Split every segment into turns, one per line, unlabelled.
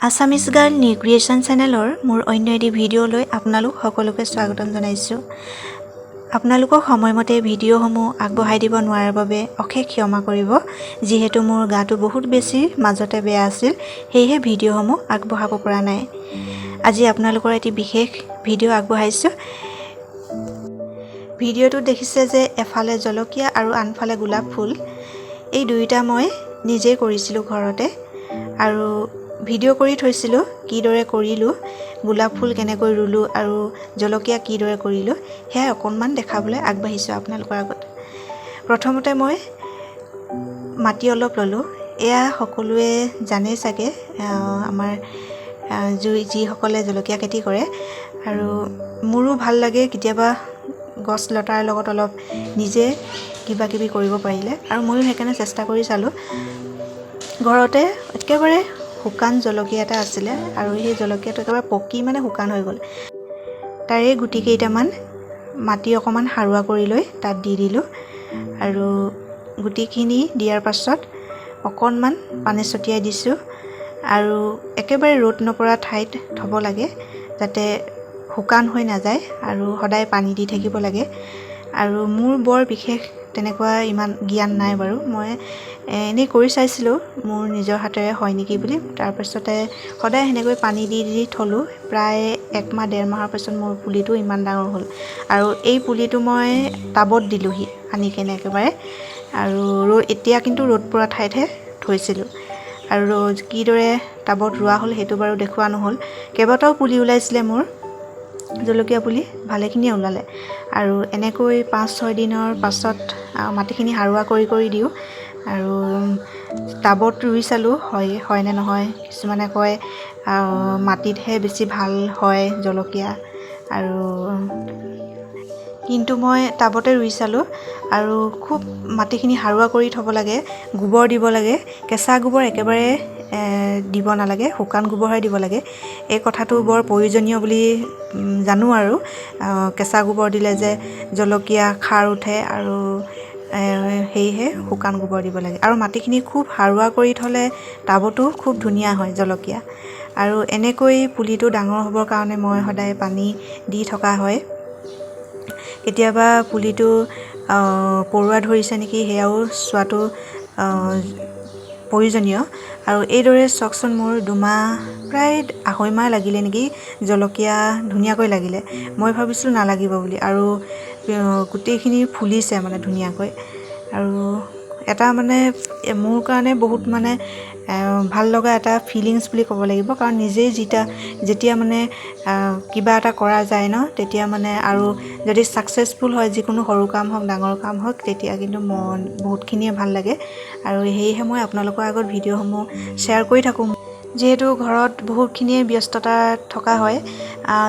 Assamese girl new creation চেনেলৰ মোৰ অন্য এটি ভিডিঅ'লৈ আপোনালোক সকলোকে স্বাগতম জনাইছোঁ। আপোনালোকক সময়মতে ভিডিঅ'সমূহ আগবঢ়াই দিব নোৱাৰাৰ বাবে অশেষ ক্ষমা কৰিব যিহেতু মোৰ গাটো বহুত বেছি মাজতে বেয়া আছিল সেয়েহে ভিডিঅ'সমূহ আগবঢ়াব পৰা নাই। আজি আপোনালোকৰ এটি বিশেষ ভিডিঅ' আগবঢ়াইছোঁ। ভিডিঅ'টোত দেখিছে যে এফালে জলকীয়া আৰু আনফালে গোলাপ ফুল। এই দুয়োটা মই নিজেই কৰিছিলোঁ ঘৰতে। আৰু ভিডিঅ' কৰি থৈছিলোঁ কিদৰে কৰিলোঁ গোলাপ ফুল কেনেকৈ ৰুলোঁ আৰু জলকীয়া কিদৰে কৰিলোঁ সেয়াই অকণমান দেখাবলৈ আগবাঢ়িছোঁ আপোনালোকৰ আগত। প্ৰথমতে মই মাটি অলপ ল'লোঁ। এয়া সকলোৱে জানেই চাগে আমাৰ জুই যিসকলে জলকীয়া খেতি কৰে আৰু মোৰো ভাল লাগে কেতিয়াবা গছ লতাৰ লগত অলপ নিজে কিবা কিবি কৰিব পাৰিলে। আৰু ময়ো সেইকাৰণে চেষ্টা কৰি চালোঁ। ঘৰতে একেবাৰে শুকান জলকীয়া এটা আছিলে আৰু সেই জলকীয়াটো একেবাৰে পকি মানে শুকান হৈ গ'ল। তাৰে গুটি কেইটামান মাটি অকণমান সাৰুৱা কৰি লৈ তাত দি দিলোঁ আৰু গুটিখিনি দিয়াৰ পাছত অকণমান পানী ছটিয়াই দিছোঁ আৰু একেবাৰে ৰ'দ নপৰা ঠাইত থ'ব লাগে যাতে শুকান হৈ নাযায় আৰু সদায় পানী দি থাকিব লাগে। আৰু মোৰ বৰ বিশেষ তেনেকুৱা ইমান জ্ঞান নাই বাৰু। মই এনেই কৰি চাইছিলোঁ মোৰ নিজৰ হাতেৰে হয় নেকি বুলি। তাৰপিছতে সদায় সেনেকৈ পানী দি দি থ'লোঁ। প্ৰায় এক মাহ ডেৰ মাহৰ পাছত মোৰ পুলিটো ইমান ডাঙৰ হ'ল। আৰু এই পুলিটো মই টাবত দিলোঁহি আনি কেনে একেবাৰে। আৰু ৰ- এতিয়া কিন্তু ৰ'দ পৰা ঠাইতহে থৈছিলোঁ। আৰু কিদৰে টাবত ৰোৱা হ'ল সেইটো বাৰু দেখুওৱা নহ'ল। কেইবাটাও পুলি ওলাইছিলে মোৰ। জলকীয়া পুলি ভালেখিনিয়ে ওলালে। আৰু এনেকৈ পাঁচ ছয় দিনৰ পাছত মাটিখিনি সাৰুৱা কৰি কৰি দিওঁ। আৰু টাবত ৰুই চালোঁ হয় হয়নে নহয়? কিছুমানে কয় মাটিতহে বেছি ভাল হয় জলকীয়া। আৰু কিন্তু মই টাবতে ৰুই চালোঁ আৰু খুব মাটিখিনি সাৰুৱা কৰি থ'ব লাগে গোবৰ দিব লাগে। কেঁচা গোবৰ একেবাৰে দিব নালাগে শুকান গোবৰহে দিব লাগে। এই কথাটো বৰ প্ৰয়োজনীয় বুলি জানো আৰু। কেঁচা গোবৰ দিলে যে জলকীয়া খাৰ উঠে আৰু সেয়েহে শুকান গোবৰ দিব লাগে। আৰু মাটিখিনি খুব সাৰুৱা কৰি থ'লে টাবতো খুব ধুনীয়া হয় জলকীয়া। আৰু এনেকৈ পুলিটো ডাঙৰ হ'বৰ কাৰণে মই সদায় পানী দি থকা হয়। কেতিয়াবা পুলিটো পৰুৱা ধৰিছে নেকি সেয়াও চোৱাটো প্ৰয়োজনীয়। আৰু এইদৰে চাওকচোন মোৰ দুমাহ প্ৰায় আঢ়ৈ মাহ লাগিলে নেকি জলকীয়া ধুনীয়াকৈ লাগিলে। মই ভাবিছিলোঁ নালাগিব বুলি। আৰু গোটেইখিনি ফুলিছে মানে ধুনীয়াকৈ। আৰু এটা মানে মোৰ কাৰণে বহুত মানে ভাল লগা এটা ফিলিংছ বুলি ক'ব লাগিব। কাৰণ নিজেই যেতিয়া যেতিয়া মানে কিবা এটা কৰা যায় ন তেতিয়া মানে আৰু যদি ছাকচেছফুল হয় যিকোনো সৰু কাম হওক ডাঙৰ কাম হওক তেতিয়া কিন্তু মন বহুতখিনিয়ে ভাল লাগে। আৰু সেয়েহে মই আপোনালোকৰ আগত ভিডিঅ'সমূহ শ্বেয়াৰ কৰি থাকোঁ। যিহেতু ঘৰত বহুতখিনিয়ে ব্যস্ততা থকা হয়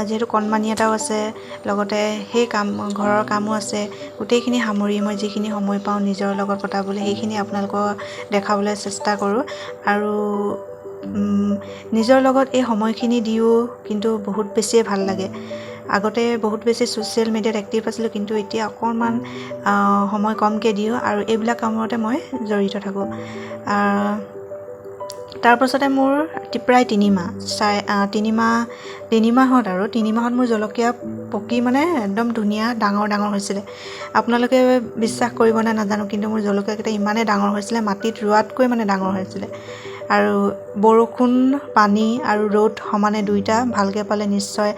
যিহেতু কণমানি এটাও আছে লগতে সেই কাম ঘৰৰ কামো আছে গোটেইখিনি সামৰি মই যিখিনি সময় পাওঁ নিজৰ লগত কটাবলৈ সেইখিনি আপোনালোকক দেখাবলৈ চেষ্টা কৰোঁ। আৰু নিজৰ লগত এই সময়খিনি দিও কিন্তু বহুত বেছিয়ে ভাল লাগে। আগতে বহুত বেছি ছ'চিয়েল মিডিয়াত এক্টিভ আছিলোঁ কিন্তু এতিয়া অকণমান সময় কমকৈ দিওঁ আৰু এইবিলাক কামতে মই জড়িত থাকোঁ। তাৰপাছতে মোৰ প্ৰায় তিনিমাহ চাই তিনিমাহ তিনিমাহত আৰু তিনিমাহত মোৰ জলকীয়া পকি মানে একদম ধুনীয়া ডাঙৰ ডাঙৰ হৈছিলে। আপোনালোকে বিশ্বাস কৰিবনে নাজানো কিন্তু মোৰ জলকীয়াকেইটা ইমানেই ডাঙৰ হৈছিলে মাটিত ৰোৱাতকৈ মানে ডাঙৰ হৈছিলে। আৰু বৰষুণ পানী আৰু ৰ'দ সমানে দুইটা ভালকৈ পালে নিশ্চয়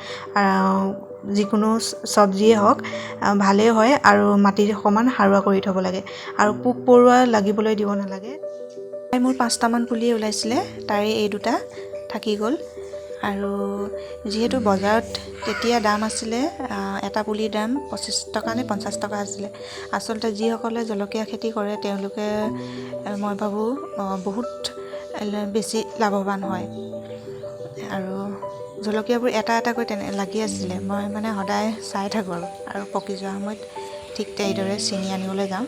যিকোনো চব্জিয়ে হওক ভালেই হয় আৰু মাটি অকণমান সাৰুৱা কৰি থ'ব লাগে। আৰু পোক পৰুৱা লাগিবলৈ দিব নালাগে। মোৰ পাঁচটামান পুলি ওলাইছিলে, তাৰে এই দুটা থাকি গ'ল। আৰু যিহেতু বজাৰত তেতিয়া দাম আছিলে এটা পুলিৰ দাম পঁচিছ টকা নে পঞ্চাছ টকা আছিলে। আচলতে যিসকলে জলকীয়া খেতি কৰে, তেওঁলোকে মই ভাবোঁ বহুত বেছি লাভৱান হয়। আৰু জলকীয়াবোৰ এটা এটাকৈ তেনে, লাগি আছিলে। মই মানে সদায় চাই থাকোঁ আৰু আৰু পকি যোৱা সময়ত ঠিক এইদৰে ছিঙি আনিবলৈ যাওঁ।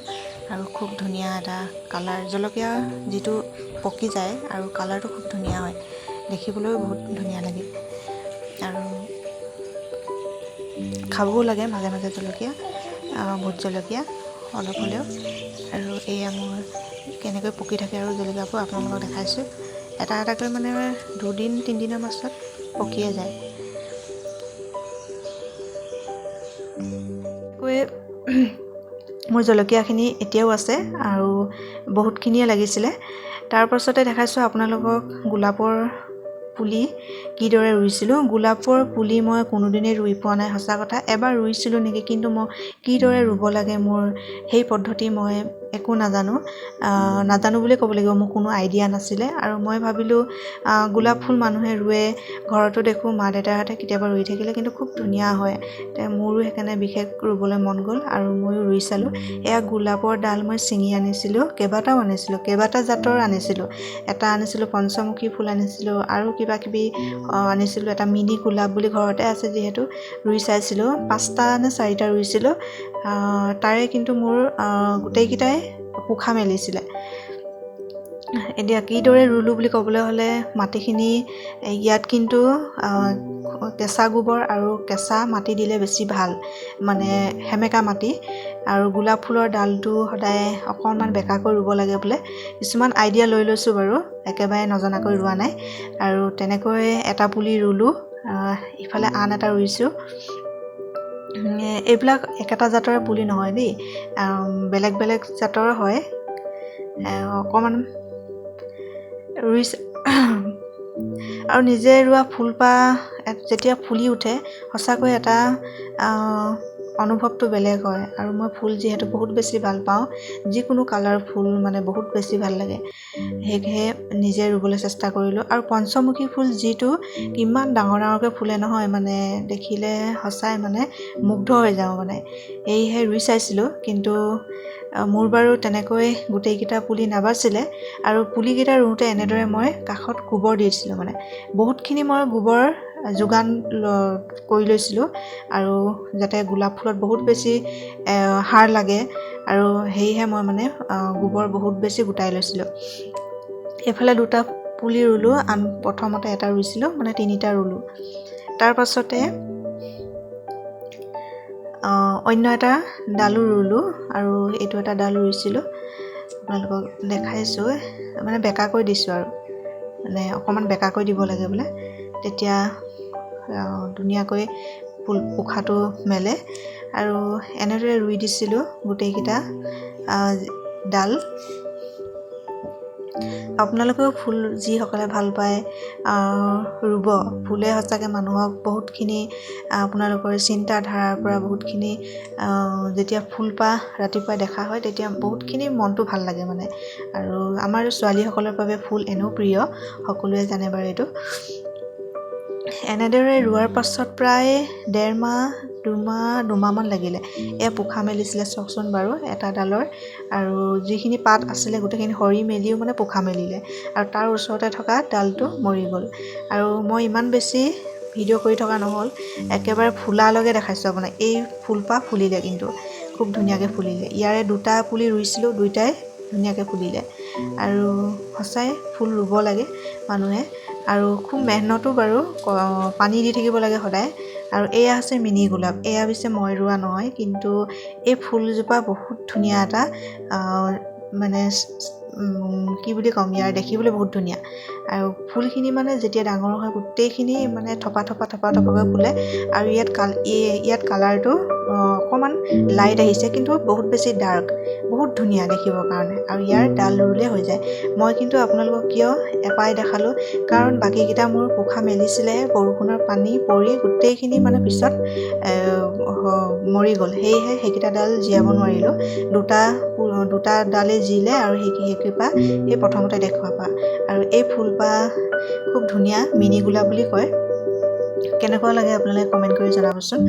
আৰু খুব ধুনীয়া এটা কালাৰ, জলকীয়া যিটো পকি যায় আৰু কালাৰটো খুব ধুনীয়া হয়। দেখিবলৈও বহুত ধুনীয়া লাগে। আৰু খাবও লাগে মাজে মাজে জলকীয়া ভোট জলকীয়া, অলপ হ'লেও। আৰু এয়া মোৰ কেনেকৈ পকি থাকে আৰু জলকীয়াবোৰ আপোনালোকক দেখাইছোঁ। এটা এটাকৈ মানে দুদিন, তিনিদিনৰ পাছত পকিয়ে যায়। কৈ মোৰ জলকীয়াখিনি এতিয়াও আছে আৰু বহুতখিনিয়ে লাগিছিলে। তাৰপাছতে দেখাইছোঁ আপোনালোকক গোলাপৰ পুলি কিদৰে ৰুইছিলোঁ। গোলাপৰ পুলি মই কোনোদিনেই ৰুই পোৱা নাই সঁচা কথা। এবাৰ ৰুইছিলোঁ নেকি কিন্তু মই কিদৰে ৰুব লাগে মোৰ সেই পদ্ধতি মই একো নাজানো। নাজানো বুলিয়ে ক'ব লাগিব মোৰ কোনো আইডিয়া নাছিলে। আৰু মই ভাবিলোঁ গোলাপ ফুল মানুহে ৰুৱে ঘৰতো দেখোঁ মা দেউতাহঁতে কেতিয়াবা ৰুই থাকিলে কিন্তু খুব ধুনীয়া হয়। তে মোৰো সেইকাৰণে বিশেষ ৰুবলৈ মন গ'ল আৰু ময়ো ৰুই চালোঁ। এয়া গোলাপৰ ডাল মই ছিঙি আনিছিলোঁ কেইবাটাও আনিছিলোঁ কেইবাটা জাতৰ আনিছিলোঁ। এটা আনিছিলোঁ পঞ্চমুখী ফুল আনিছিলোঁ আৰু কিবা কিবি আনিছিলোঁ। এটা মিনি গোলাপ বুলি ঘৰতে আছে যিহেতু ৰুই চাইছিলোঁ। পাঁচটা নে চাৰিটা ৰুইছিলোঁ। তাৰে কিন্তু মোৰ গোটেইকেইটাই পোখা মেলিছিলে এতিয়া কিদৰে ৰুলোঁ বুলি ক'বলৈ হ'লে মাটিখিনি ইয়াত কিন্তু কেঁচা গোবৰ আৰু কেঁচা মাটি দিলে বেছি ভাল মানে সেমেকা মাটি। আৰু গোলাপ ফুলৰ ডালটো সদায় অকণমান বেঁকাকৈ ৰুব লাগে বোলে। কিছুমান আইডিয়া লৈ লৈছোঁ বাৰু একেবাৰে নজনাকৈ ৰোৱা নাই। আৰু তেনেকৈ এটা পুলি ৰুলোঁ ইফালে আন এটা ৰুইছোঁ। এইবিলাক একেটা জাতৰে পুলি নহয় দেই। বেলেগ বেলেগ জাতৰ হয়। অকণমান ৰুইছে আৰু নিজে ৰোৱা ফুলপাহ যেতিয়া ফুলি উঠে সঁচাকৈ এটা অনুভৱটো বেলেগ হয়। আৰু মই ফুল যিহেতু বহুত বেছি ভাল পাওঁ যিকোনো কালাৰ ফুল মানে বহুত বেছি ভাল লাগে। সেয়েহে নিজে ৰুবলৈ চেষ্টা কৰিলোঁ। আৰু পঞ্চমুখী ফুল যিটো ইমান ডাঙৰ ডাঙৰকৈ ফুলে নহয় মানে দেখিলে সঁচাই মানে মুগ্ধ হৈ যাওঁ মানে। সেয়েহে ৰুই চাইছিলোঁ কিন্তু মোৰ বাৰু তেনেকৈ গোটেইকেইটা পুলি নাবাছিলে আৰু পুলিকেইটা ৰুওঁতে এনেদৰে মই কাষত গোবৰ দিছিলোঁ মানে। বহুতখিনি মই গোবৰ যোগান কৰি লৈছিলোঁ আৰু যাতে গোলাপ ফুলত বহুত বেছি সাৰ লাগে আৰু সেয়েহে মই মানে গোবৰ বহুত বেছি গোটাই লৈছিলোঁ। এইফালে দুটা পুলি ৰুলোঁ আন প্ৰথমতে এটা ৰুইছিলোঁ মানে তিনিটা ৰুলোঁ। তাৰ পাছতে আহ, অন্য এটা ডালো ৰুলোঁ আৰু এইটো এটা ডাল ৰুইছিলোঁ। আপোনালোকক দেখাইছোঁ মানে বেঁকাকৈ দিছোঁ আৰু। মানে অকণমান বেঁকাকৈ দিব লাগে বোলে। তেতিয়া ধুনীয়াকৈ ফুল পোখাটো মেলে। আৰু এনেদৰে ৰুই দিছিলোঁ গোটেইকেইটা ডাল। আপোনালোকেও ফুল যিসকলে ভাল পায় ৰুব ফুলে সঁচাকৈ মানুহক বহুতখিনি আপোনালোকৰ চিন্তাধাৰাৰ পৰা বহুতখিনি যেতিয়া ফুলপাহ ৰাতিপুৱা দেখা হয় তেতিয়া বহুতখিনি মনটো ভাল লাগে মানে। আৰু আমাৰ ছোৱালীসকলৰ বাবে ফুল এনেও প্ৰিয় সকলোৱে জানে বাৰু এইটো। এনেদৰে ৰোৱাৰ পাছত প্ৰায় ডেৰ মাহ দুমাহ দুমাহমান লাগিলে। এয়া পোখা মেলিছিলে চাওকচোন বাৰু এটা ডালৰ। আৰু যিখিনি পাত আছিলে গোটেইখিনি সৰি মেলিও মানে পোখা মেলিলে। আৰু তাৰ ওচৰতে থকা ডালটো মৰি গ'ল। আৰু মই ইমান বেছি ভিডিঅ' কৰি থকা নহ'ল একেবাৰে ফুলালৈকে দেখাইছোঁ আপোনাক। এই ফুলপাহ ফুলিলে কিন্তু খুব ধুনীয়াকৈ ফুলিলে। ইয়াৰে দুটা পুলি ৰুইছিলোঁ দুইটাই ধুনীয়াকৈ ফুলিলে। আৰু সঁচাই ফুল ৰুব লাগে মানুহে। আৰু খুব মেহনতো বাৰু পানী দি থাকিব লাগে সদায়। আৰু এয়া হৈছে মিনি গোলাপ। এয়া পিছে মই ৰোৱা নহয় কিন্তু এই ফুলজোপা বহুত ধুনীয়া এটা মানে কি বুলি ক'ম ইয়াৰ দেখিবলৈ বহুত ধুনীয়া। আৰু ফুলখিনি মানে যেতিয়া ডাঙৰ হয় গোটেইখিনি মানে থপা থপা থপা থপাকৈ ফুলে। আৰু ইয়াত কাল ইয়াত কালাৰটো অকণমান লাইট আহিছে কিন্তু বহুত বেছি ডাৰ্ক বহুত ধুনীয়া দেখিবৰ কাৰণে। আৰু ইয়াৰ ডাল ৰুলে হৈ যায়। মই কিন্তু আপোনালোকক কিয় এপাই দেখালোঁ? কাৰণ বাকীকেইটা মোৰ পোখা মেলিছিলেহে বৰষুণৰ পানী পৰি গোটেইখিনি মানে পিছত মৰি গ'ল। সেয়েহে সেইকেইটা ডাল জীয়াব নোৱাৰিলোঁ। দুটা দুটা ডালেই জিলে আৰু সেই সেইকেইপা সেই প্ৰথমতে দেখুওৱা পা। আৰু এই ফুলপাহ খুব ধুনীয়া মিনি গোলাপ বুলি কয়। কেনেকুৱা লাগে আপোনালোকে কমেণ্ট কৰি জনাবচোন।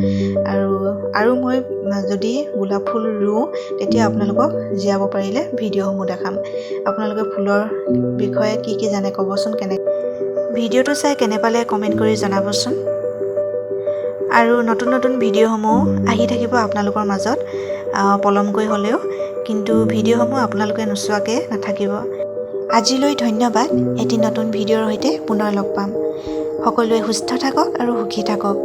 আৰু আৰু মই যদি গোলাপ ফুল ৰুওঁ তেতিয়া আপোনালোকক জীয়াব পাৰিলে ভিডিঅ'সমূহ দেখাম। আপোনালোকে ফুলৰ বিষয়ে কি কি জানে ক'বচোন কেনে ভিডিঅ'টো চাই কেনে পালে কমেণ্ট কৰি জনাবচোন। আৰু নতুন নতুন ভিডিঅ'সমূহ আহি থাকিব আপোনালোকৰ মাজত পলমকৈ হ'লেও কিন্তু ভিডিঅ'সমূহ আপোনালোকে নোচোৱাকৈ নাথাকিব। আজিলৈ ধন্যবাদ। এটি নতুন ভিডিঅ'ৰ সৈতে পুনৰ লগ পাম। সকলোৱে সুস্থ থাকক আৰু সুখী থাকক।